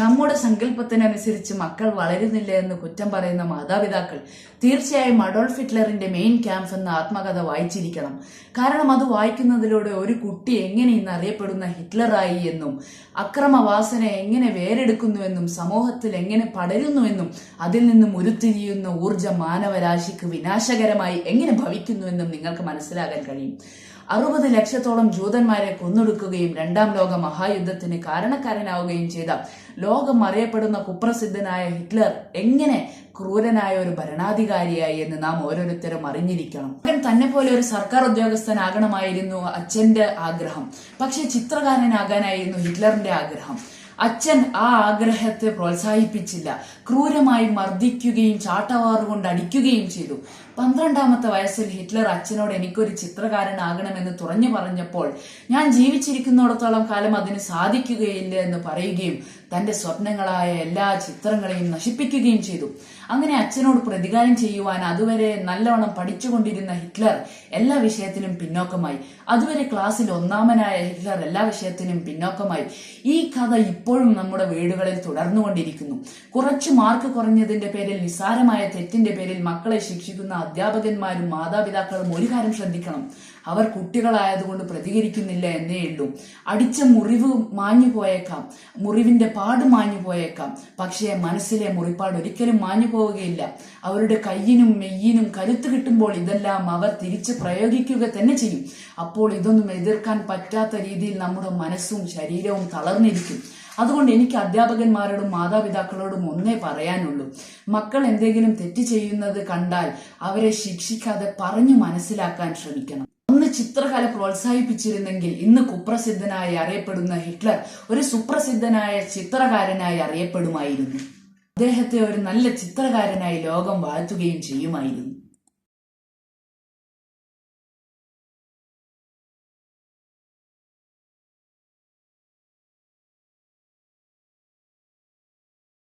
നമ്മുടെ സങ്കല്പത്തിനനുസരിച്ച് മക്കൾ വളരുന്നില്ല എന്ന് കുറ്റം പറയുന്ന മാതാപിതാക്കൾ തീർച്ചയായും അഡോൾഫ് ഹിറ്റ്ലറിന്റെ മെയിൻ ക്യാമ്പ് എന്ന ആത്മകഥ വായിച്ചിരിക്കണം. കാരണം അത് വായിക്കുന്നതിലൂടെ ഒരു കുട്ടി എങ്ങനെ ഇന്ന് അറിയപ്പെടുന്ന ഹിറ്റ്ലറായി എന്നും അക്രമവാസന എങ്ങനെ വേരെടുക്കുന്നുവെന്നും സമൂഹത്തിൽ എങ്ങനെ പടരുന്നുവെന്നും അതിൽ നിന്നും ഉരുത്തിരിയുന്ന ഊർജം മാനവരാശിക്ക് വിനാശകരമായി എങ്ങനെ ഭവിക്കുന്നുവെന്നും നിങ്ങൾക്ക് മനസ്സിലാകാൻ കഴിയും. അറുപത് ലക്ഷത്തോളം ജൂതന്മാരെ കൊന്നൊടുക്കുകയും രണ്ടാം ലോക മഹായുദ്ധത്തിന് കാരണക്കാരനാവുകയും ചെയ്ത ലോകം അറിയപ്പെടുന്ന കുപ്രസിദ്ധനായ ഹിറ്റ്ലർ എങ്ങനെ ക്രൂരനായ ഒരു ഭരണാധികാരിയായി എന്ന് നാം ഓരോരുത്തരും അറിഞ്ഞിരിക്കണം. അവൻ തന്നെ പോലെ ഒരു സർക്കാർ ഉദ്യോഗസ്ഥനാകണമായിരുന്നു അച്ഛന്റെ ആഗ്രഹം. പക്ഷെ ചിത്രകാരനാകാനായിരുന്നു ഹിറ്റ്ലറിന്റെ ആഗ്രഹം. അച്ഛൻ ആ ആഗ്രഹത്തെ പ്രോത്സാഹിപ്പിച്ചില്ല. ക്രൂരമായി മർദ്ദിക്കുകയും ചാട്ടവാറുകൊണ്ട് അടിക്കുകയും ചെയ്തു. പന്ത്രണ്ടാമത്തെ വയസ്സിൽ ഹിറ്റ്ലർ അച്ഛനോട് എനിക്കൊരു ചിത്രകാരനാകണമെന്ന് തുറഞ്ഞു പറഞ്ഞപ്പോൾ ഞാൻ ജീവിച്ചിരിക്കുന്നിടത്തോളം കാലം അതിന് സാധിക്കുകയില്ല എന്ന് പറയുകയും തന്റെ സ്വപ്നങ്ങളായ എല്ലാ ചിത്രങ്ങളെയും നശിപ്പിക്കുകയും ചെയ്തു. അങ്ങനെ അച്ഛനോട് പ്രതികാരം ചെയ്യുവാൻ അതുവരെ നല്ലവണ്ണം പഠിച്ചുകൊണ്ടിരുന്ന ഹിറ്റ്ലർ എല്ലാ വിഷയത്തിലും പിന്നോക്കമായി. അതുവരെ ക്ലാസ്സിൽ ഒന്നാമനായ ഹിറ്റ്ലർ എല്ലാ വിഷയത്തിലും പിന്നോക്കമായി. ഈ കഥ ഇപ്പോഴും നമ്മുടെ വീടുകളിൽ തുടർന്നുകൊണ്ടിരിക്കുന്നു. കുറച്ച് മാർക്ക് കുറഞ്ഞതിന്റെ പേരിൽ നിസ്സാരമായ തെറ്റിന്റെ പേരിൽ മക്കളെ ശിക്ഷിക്കുന്ന അധ്യാപകന്മാരും മാതാപിതാക്കളും ഒരു കാര്യം ശ്രദ്ധിക്കണം. അവർ കുട്ടികളായതുകൊണ്ട് പ്രതികരിക്കുന്നില്ല എന്നേ ഉള്ളൂ. അടിച്ച മുറിവ് മാഞ്ഞു പോയേക്കാം മുറിവിന്റെ പാട് മാഞ്ഞു പോയേക്കാം പക്ഷേ മനസ്സിലെ മുറിപ്പാട് ഒരിക്കലും മാഞ്ഞു പോവുകയില്ല അവരുടെ കയ്യിനും മെയ്യിനും കരുത്ത് കിട്ടുമ്പോൾ ഇതെല്ലാം അവർ തിരിച്ച് പ്രയോഗിക്കുക തന്നെ ചെയ്യും. അപ്പോൾ ഇതൊന്നും എതിർക്കാൻ പറ്റാത്ത രീതിയിൽ നമ്മുടെ മനസ്സും ശരീരവും തളർന്നിരിക്കും. അതുകൊണ്ട് എനിക്ക് അധ്യാപകന്മാരോടും മാതാപിതാക്കളോടും ഒന്നേ പറയാനുള്ളൂ. മക്കൾ എന്തെങ്കിലും തെറ്റ് ചെയ്യുന്നത് കണ്ടാൽ അവരെ ശിക്ഷിക്കാതെ പറഞ്ഞു മനസ്സിലാക്കാൻ ശ്രമിക്കണം. ചിത്രകല പ്രോത്സാഹിപ്പിച്ചിരുന്നെങ്കിൽ ഇന്ന് കുപ്രസിദ്ധനായി അറിയപ്പെടുന്ന ഹിറ്റ്ലർ ഒരു സുപ്രസിദ്ധനായ ചിത്രകാരനായി അറിയപ്പെടുമായിരുന്നു. അദ്ദേഹത്തെ ഒരു നല്ല ചിത്രകാരനായി ലോകം വാഴ്ത്തുകയും ചെയ്യുമായിരുന്നു.